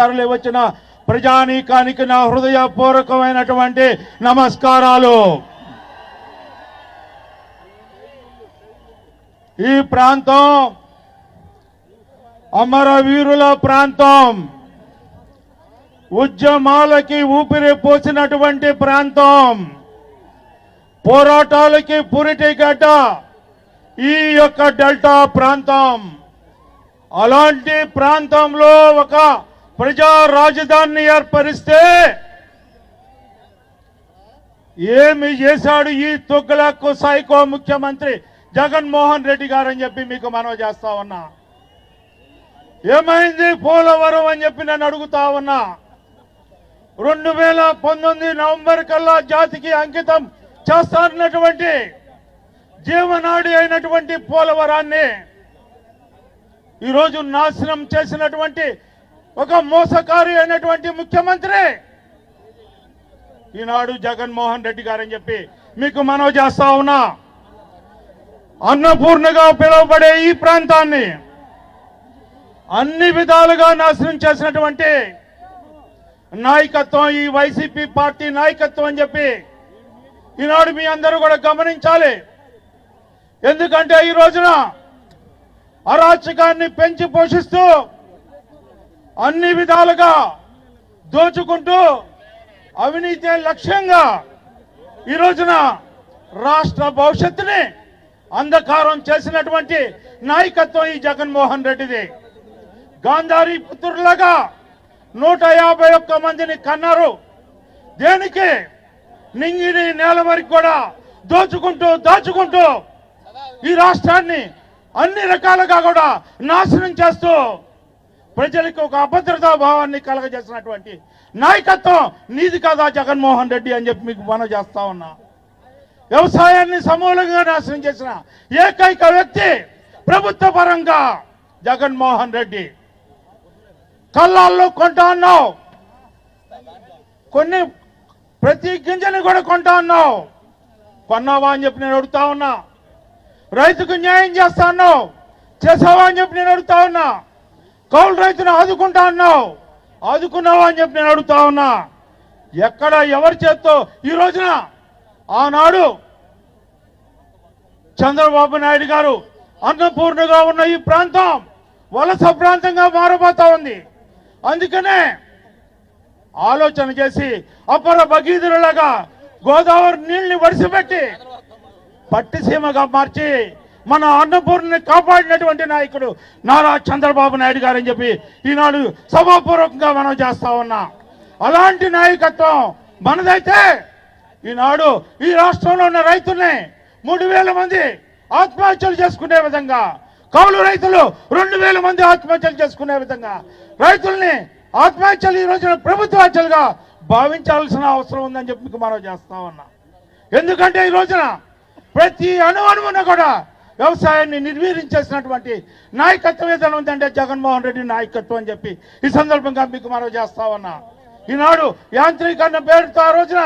తరలి వచ్చిన ప్రజానీకానికి నా హృదయపూర్వకమైనటువంటి నమస్కారాలు. ఈ ప్రాంతం అమరవీరుల ప్రాంతం ఉద్యమాలకి ఊపిరి పోసినటువంటి ప్రాంతం పోరాటాలకి పురిటి గడ్డ ఈ యొక్క డెల్టా ప్రాంతం. అలాంటి ప్రాంతంలో ఒక ప్రజా రాజధానిని ఏర్పరిస్తే ఏమి చేశాడు ఈ తొగ్గులకు సైకో ముఖ్యమంత్రి జగన్మోహన్ రెడ్డి గారు అని చెప్పి మీకు మనవి చేస్తా ఉన్నా. ఏమైంది? పోలవరం అని చెప్పి నేను అడుగుతా ఉన్నా. రెండు వేల పంతొమ్మిది నవంబర్ కల్లా జాతికి అంకితం చేస్తానటువంటి జీవనాడి అయినటువంటి పోలవరాన్ని ఈరోజు నాశనం చేసినటువంటి ఒక మోసకారి అయినటువంటి ముఖ్యమంత్రి. ఈనాడు జగన్మోహన్ రెడ్డి గారని చెప్పి మీకు మనవి చేస్తా ఉన్నా. అన్నపూర్ణగా పిలువబడే ఈ ప్రాంతాన్ని అన్ని విధాలుగా నాశనం చేసినటువంటి నాయకత్వం ఈ వైసీపీ పార్టీ నాయకత్వం అని చెప్పి ఈనాడు మీ అందరూ కూడా గమనించాలి. ఎందుకంటే ఈ రోజున అరాచకాన్ని పెంచి పోషిస్తూ అన్ని విధాలుగా దోచుకుంటూ అవినీతి లక్ష్యంగా ఈ రోజున రాష్ట్ర భవిష్యత్తుని అంధకారం చేసినటువంటి నాయకత్వం ఈ జగన్మోహన్ రెడ్డిది. గాంధారి పుత్రులాగా నూట యాభై ఒక్క మందిని కన్నారు. దేనికి? నింగిని నేల వరకు కూడా దోచుకుంటూ దాచుకుంటూ ఈ రాష్ట్రాన్ని అన్ని రకాలుగా కూడా నాశనం చేస్తూ ప్రజలకు ఒక అభద్రతా భావాన్ని కలగజేసినటువంటి నాయకత్వం నీది కదా జగన్మోహన్ రెడ్డి అని చెప్పి మీకు మనం చేస్తా ఉన్నా. వ్యవసాయాన్ని సమూలంగా నాశనం చేసిన ఏకైక వ్యక్తి ప్రభుత్వ పరంగా జగన్మోహన్ రెడ్డి. కళ్ళాల్లో కొంటా అన్నావు. కొన్ని ప్రతి గింజని కూడా కొంటా అన్నావు. కొన్నావా అని చెప్పి నేను అడుగుతా ఉన్నా. రైతుకు న్యాయం చేస్తా అన్నావు. చేసావా అని చెప్పి నేను అడుగుతా ఉన్నా. కౌలు రైతును ఆదుకుంటా అన్నావు. ఆదుకున్నావా అని చెప్పి నేను అడుగుతా ఉన్నా. ఎక్కడ ఎవరి చేత్తో? ఈ రోజున ఆనాడు చంద్రబాబు నాయుడు గారు అన్నపూర్ణగా ఉన్న ఈ ప్రాంతం వలస ప్రాంతంగా మారబోతా ఉంది. అందుకనే ఆలోచన చేసి అపర భగీధులలాగా గోదావరి నీళ్ళని వడిసిపెట్టి పట్టిసీమగా మార్చి మన అన్నపూర్ణని కాపాడినటువంటి నాయకుడు నారా చంద్రబాబు నాయుడు గారని చెప్పి ఈనాడు సభాపూర్వకంగా మనం చేస్తా ఉన్నా. అలాంటి నాయకత్వం మనదైతే ఈనాడు ఈ రాష్ట్రంలో ఉన్న రైతుల్ని మూడు వేల మంది ఆత్మహత్యలు చేసుకునే విధంగా కౌలు రైతులు రెండు వేల మంది ఆత్మహత్యలు చేసుకునే విధంగా రైతుల్ని ఆత్మహత్యలు ఈ రోజున ప్రభుత్వ హత్యలుగా భావించాల్సిన అవసరం ఉందని చెప్పి మనం చేస్తా ఉన్నా. ఎందుకంటే ఈ రోజున ప్రతి అణు అణువున కూడా వ్యవసాయాన్ని నిర్వీర్యం నాయకత్వం ఏదైనా ఉందంటే జగన్మోహన్ రెడ్డి నాయకత్వం అని చెప్పి ఈ సందర్భంగా మీకు మనం చేస్తామన్నా ఈనాడు యాంత్రీకరణ పేరుతో ఆ రోజున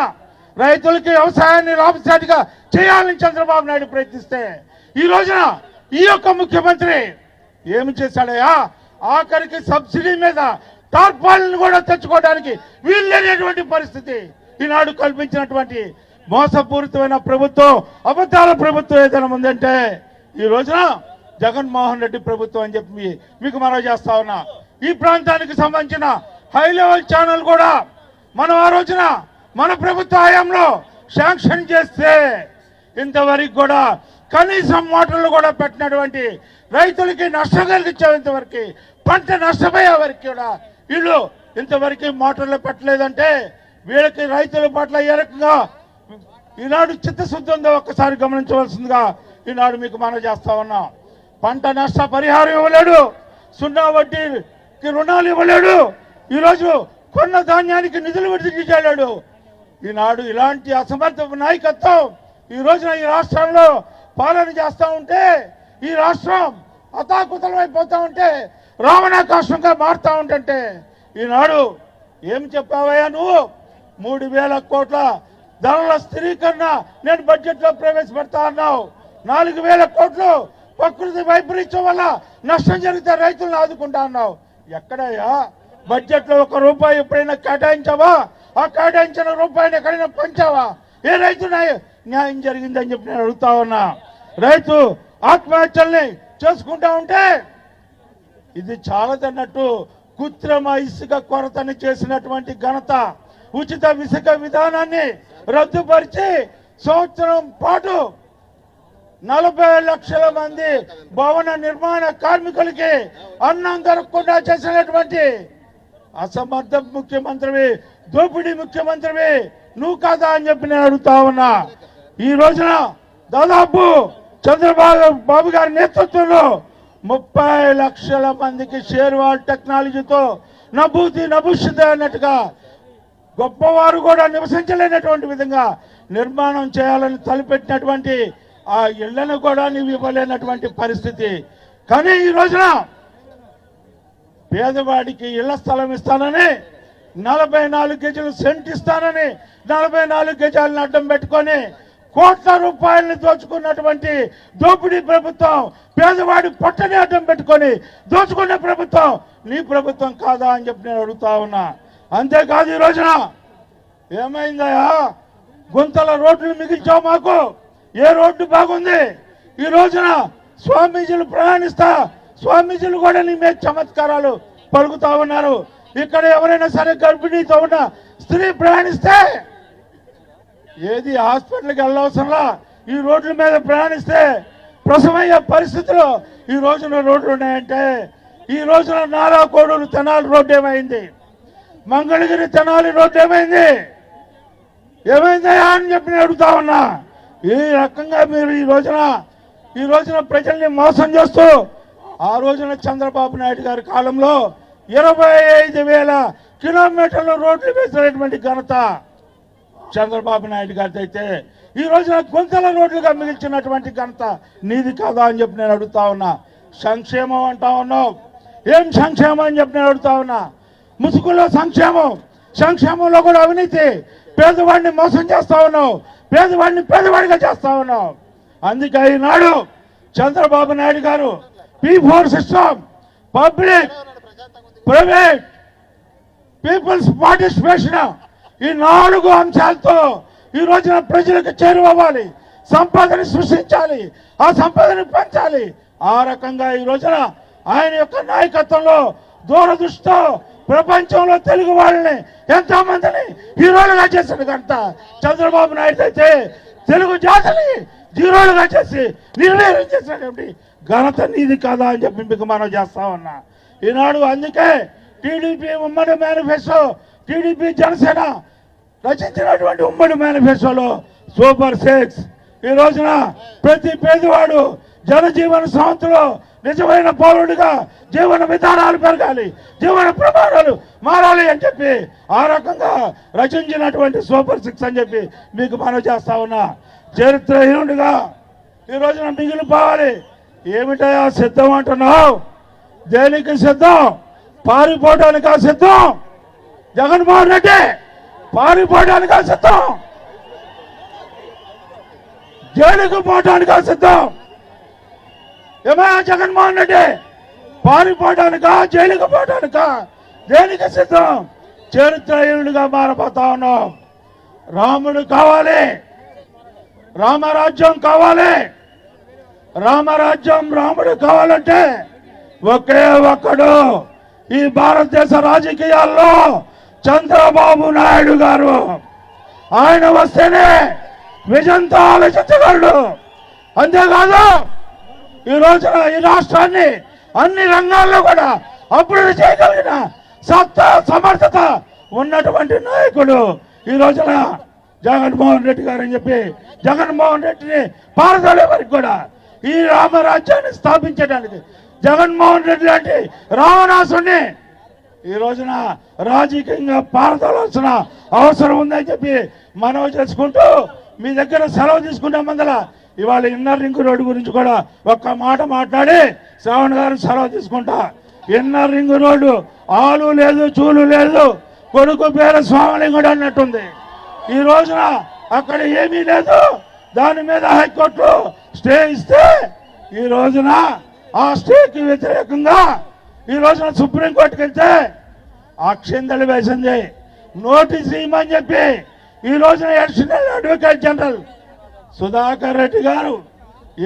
రైతులకి వ్యవసాయాన్ని లాభసాటిగా చేయాలని చంద్రబాబు నాయుడు ప్రయత్నిస్తే ఈ రోజున ఈ యొక్క ముఖ్యమంత్రి ఏమి చేశాడయ్యా? ఆఖరికి సబ్సిడీ మీద టార్పాలను కూడా తెచ్చుకోవడానికి వీల్లేనటువంటి పరిస్థితి. ఈనాడు కల్పించినటువంటి మోసపూరితమైన ప్రభుత్వం అబద్ధాల ప్రభుత్వం ఏదైనా ఉందంటే ఈ రోజున జగన్మోహన్ రెడ్డి ప్రభుత్వం అని చెప్పి మీకు మనవి చేస్తా ఉన్నా. ఈ ప్రాంతానికి సంబంధించిన హై లెవెల్ ఛానల్ కూడా మనం ఆ రోజున మన ప్రభుత్వ హయాంలో శాంక్షన్ చేస్తే ఇంతవరకు కూడా కనీసం మోటార్లు కూడా పెట్టినటువంటి రైతులకి నష్టం కలిగించేంతవరకు పంట నష్టపోయే వరకు కూడా వీళ్ళు ఇంతవరకు మోటార్లు పెట్టలేదంటే వీళ్ళకి రైతుల పట్ల ఏ రకంగా ఈనాడు చిత్తశుద్ధి ఉందో ఒక్కసారి గమనించవలసిందిగా ఈనాడు మీకు మనం చేస్తా ఉన్నాం. పంట నష్ట పరిహారం ఇవ్వలేడు. సున్నా వడ్డీకి రుణాలు ఇవ్వలేడు. ఈరోజు కొన్న ధాన్యానికి నిధులు విడుదల చేయలేడు ఈనాడు ఇలాంటి అసమర్థ నాయకత్వం ఈ రోజున ఈ రాష్ట్రంలో పాలన చేస్తూ ఉంటే ఈ రాష్ట్రం అతాకుతలం ఉంటే రావణాకాశంగా మారుతా ఉంటుంటే ఈనాడు ఏం చెప్పావయ్యా నువ్వు? మూడు వేల కోట్ల ధరల స్థిరీకరణ నేను బడ్జెట్లో ప్రవేశపెడతా అన్నావు. నాలుగు వేల కోట్లు ప్రకృతి వైపరీత్యం వల్ల నష్టం జరిగితే రైతులను ఆదుకుంటా అన్నావు. ఎక్కడయ్యా? బడ్జెట్లో ఒక రూపాయి ఎప్పుడైనా కేటాయించావా? ఆ కేటాయించిన రూపాయిని ఎక్కడైనా పంచావా? ఏ రైతు న్యాయం జరిగిందని చెప్పి నేను అడుగుతా ఉన్నా. రైతు ఆత్మహత్యల్ని చేసుకుంటా ఉంటే ఇది చాలదన్నట్టు కృత్రిమ ఇసుక కొరతని చేసినటువంటి ఘనత ఉచిత ఇసుక విధానాన్ని రద్దుపరిచి సంవత్సరం పాటు నలభై లక్షల మంది భవన నిర్మాణ కార్మికులకి అన్నం దొరకకుండా చేసినటువంటి అసమర్థ ముఖ్యమంత్రివి దోపిడీ ముఖ్యమంత్రివి నువ్వు కాదా అని చెప్పి నేను అడుగుతా ఉన్నా. ఈ రోజున దాదాపు చంద్రబాబు బాబు గారి నేతృత్వంలో ముప్పై లక్షల మందికి షేర్వాల్ టెక్నాలజీతో నభూతి నభూషిత అన్నట్టుగా గొప్పవారు కూడా నివసించలేనటువంటి విధంగా నిర్మాణం చేయాలని తలపెట్టినటువంటి ఆ ఇళ్ళను కూడా నీవు ఇవ్వలేనటువంటి పరిస్థితి. కానీ ఈ రోజున పేదవాడికి ఇళ్ళ స్థలం ఇస్తానని నలభై నాలుగు గజాలు సెంట్ ఇస్తానని నలభై నాలుగు గజాలను అడ్డం పెట్టుకొని కోట్ల రూపాయలను దోచుకున్నటువంటి దోపిడీ ప్రభుత్వం పేదవాడి పొట్టని అడ్డం పెట్టుకొని దోచుకున్న ప్రభుత్వం నీ ప్రభుత్వం కాదా అని చెప్పి నేను అడుగుతా ఉన్నా. అంతేకాదు ఈ రోజున ఏమైందయా గుంతల రోడ్లు మిగిల్చావు మాకు. ఏ రోడ్డు బాగుంది? ఈ రోజున స్వామీజీలు ప్రయాణిస్తా స్వామీజీలు కూడా నీ మీద చమత్కారాలు పలుకుతా ఉన్నారు. ఇక్కడ ఎవరైనా సరే గర్భిణీతో ఉన్న స్త్రీ ప్రయాణిస్తే ఏది హాస్పిటల్కి వెళ్ళవసరంలా? ఈ రోడ్ల మీద ప్రయాణిస్తే ప్రసమయ్యే పరిస్థితులు ఈ రోజున రోడ్లు ఉన్నాయంటే ఈ రోజున నారా కోడూరు తెనాలి రోడ్డు ఏమైంది? మంగళగిరి తెనాలి రోడ్డు ఏమైంది? ఏమైందా అని చెప్పి అడుగుతా ఉన్నా. ఈ రకంగా మీరు ఈ రోజున ఈ రోజున ప్రజల్ని మోసం చేస్తూ ఆ రోజున చంద్రబాబు నాయుడు గారి కాలంలో ఇరవై ఐదు వేల కిలోమీటర్ల రోడ్లు వేసినటువంటి ఘనత చంద్రబాబు నాయుడు గారిది అయితే ఈ రోజున గుంతల రోడ్లుగా మిగిల్చినటువంటి ఘనత నీది కాదా అని చెప్పి నేను అడుగుతా ఉన్నా. సంక్షేమం అంటా ఉన్నావు. ఏం సంక్షేమం అని చెప్పి నేను అడుగుతా ఉన్నా. ముసుగులో సంక్షేమం సంక్షేమంలో కూడా అవినీతి. పేదవాడిని మోసం చేస్తా ఉన్నావు. పేదవాడిని పేదవాడిగా చేస్తా ఉన్నాం. అందుకే ఈనాడు Chandrababu Naidu garu P four system public private people's participation ఈ నాలుగు అంశాలతో ఈ రోజున ప్రజలకు చేరువవ్వాలి. సంపదని సృష్టించాలి. ఆ సంపదని పెంచాలి. ఆ రకంగా ఈ రోజున ఆయన యొక్క నాయకత్వంలో దూరదృష్టితో ప్రపంచంలో తెలుగు వాళ్ళని ఎంతో మందిని హీరోలుగా చేశాడు కనుక చంద్రబాబు నాయుడు అయితే తెలుగు జాతిని హీరోలుగా చేసి నిర్ణయం చేసినటువంటి ఘనత నీది కాదా అని చెప్పి మీకు మనం చేస్తామన్నా ఈనాడు అందుకే టీడీపీ ఉమ్మడి మేనిఫెస్టో టీడీపీ జనసేన రచించినటువంటి ఉమ్మడి మేనిఫెస్టోలో సూపర్ సిక్స్. ఈ రోజున ప్రతి పేదవాడు జనజీవన సంస్థలో నిజమైన పౌరుడిగా జీవన విధానాలు పెరగాలి జీవన ప్రమాణాలు మారాలి అని చెప్పి ఆ రకంగా రచించినటువంటి సూపర్ సిక్స్ అని చెప్పి మీకు మనం చేస్తా ఉన్నా. చరిత్రహీనుడిగా ఈ రోజున మిగిలిపోవాలి ఏమిటయా సిద్ధం అంటున్నావు? దేనికి సిద్ధం? పారిపోవడానికా సిద్ధం? జగన్మోహన్ రెడ్డి పారిపోవడానికా సిద్ధం? జైలుకు పోవడానికా సిద్ధం? ఏమయ్యా జగన్మోహన్ రెడ్డి? పారిపోవడానికా? జైలుకు పోవడానికా? దేనికి సిద్ధం? చరిత్రహీనుడిగా మారిపోతా ఉన్నాం. రాముడు కావాలి. రామరాజ్యం కావాలి. రామరాజ్యం రాముడు కావాలంటే ఒకే ఒక్కడు ఈ భారతదేశ రాజకీయాల్లో చంద్రబాబు నాయుడు గారు. ఆయన వస్తేనే విజయంతో ఆలోచించగలడు అంతేకాదు ఈ రోజున ఈ రాష్ట్రాన్ని అన్ని రంగాల్లో కూడా అభివృద్ధి చేయగలిగిన సత్తా సమర్థత ఉన్నటువంటి నాయకుడు ఈ రోజున జగన్మోహన్ రెడ్డి గారు అని చెప్పి జగన్మోహన్ రెడ్డిని పారదోలే వరకు కూడా ఈ రామరాజ్యాన్ని స్థాపించడానికి జగన్మోహన్ రెడ్డి లాంటి రావణాసుని ఈ రోజున రాజకీయంగా పారదోలాల్సిన అవసరం ఉందని చెప్పి మనవి చేసుకుంటూ మీ దగ్గర సెలవు తీసుకుంటాం మందల ఇవాళ ఇన్నర్ రింగ్ రోడ్డు గురించి కూడా ఒక్క మాట మాట్లాడి శ్రావణ్ గారు సెలవు తీసుకుంటా. ఇన్నర్ రింగ్ రోడ్డు ఆలు లేదు చూలు లేదు కొడుకు పేరు స్వామిలింగుడు అన్నట్టుంది. ఈ రోజున అక్కడ ఏమీ లేదు దాని మీద హైకోర్టు స్టే ఇస్తే ఈ రోజున ఆ స్టేకి వ్యతిరేకంగా ఈ రోజున సుప్రీంకోర్టుకి వెళ్తే అక్షిందలు వేసింది. నోటీస్ ఇవ్వమని చెప్పి ఈ రోజున additional advocate general Sudhakar Reddy garu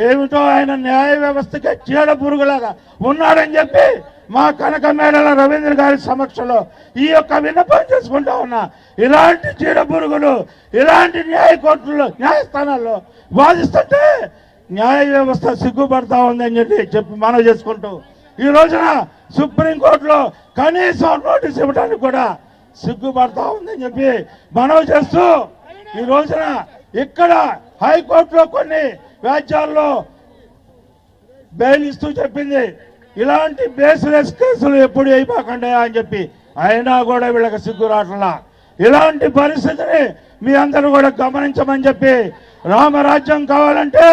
ఏమిటో ఆయన న్యాయ వ్యవస్థకి చీడ పురుగులాగా ఉన్నాడని చెప్పి మా కనక మేడల రవీంద్ర గారి సమక్షంలో ఈ యొక్క విన్నపం చేసుకుంటా ఉన్నా. ఇలాంటి చీడ పురుగులు ఇలాంటి న్యాయ కోర్టుల్లో న్యాయస్థానాల్లో వాదిస్తుంటే న్యాయ వ్యవస్థ సిగ్గుపడతా ఉందని చెప్పి చెప్పి మనవి చేసుకుంటూ ఈ రోజున సుప్రీంకోర్టులో కనీసం నోటీస్ ఇవ్వడానికి కూడా సిగ్గుపడతా ఉందని చెప్పి మనవి చేస్తూ ఈ రోజున ఇక్కడ హైకోర్టులో కొన్ని వ్యాజ్యాల్లో బెయిల్ ఇస్తూ చెప్పింది. ఇలాంటి బేస్లెస్ కేసులు ఎప్పుడు అయిపోకుండా అని చెప్పి అయినా కూడా వీళ్ళకి సిగ్గు రావట్లా ఇలాంటి పరిస్థితిని మీ అందరూ కూడా గమనించమని చెప్పి రామరాజ్యం కావాలంటే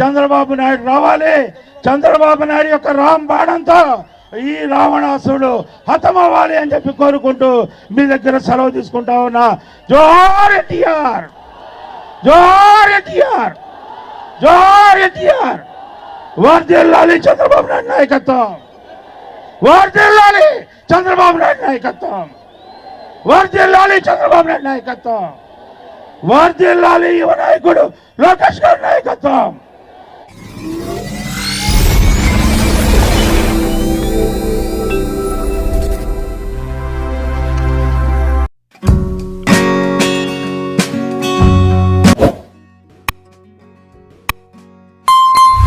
చంద్రబాబు నాయుడు రావాలి. చంద్రబాబు నాయుడు యొక్క రామ్ బాణంతో ఈ రావణాసుడు హతమవ్వాలి అని చెప్పి కోరుకుంటూ మీ దగ్గర సెలవు తీసుకుంటా ఉన్నా. జోహార్ ఎన్టీఆర్! జోహార్ ఎన్టీఆర్! జోహార్ ఎన్టీఆర్! వర్దిల్లాలి చంద్రబాబు నాయుడు నాయకత్వం! వర్దిల్లాలి చంద్రబాబు నాయుడు నాయకత్వం! వర్దిల్లాలి చంద్రబాబు నాయుడు నాయకత్వం! వర్దిల్లాలి యువ నాయకుడు లోకేష్ గారి నాయకత్వం!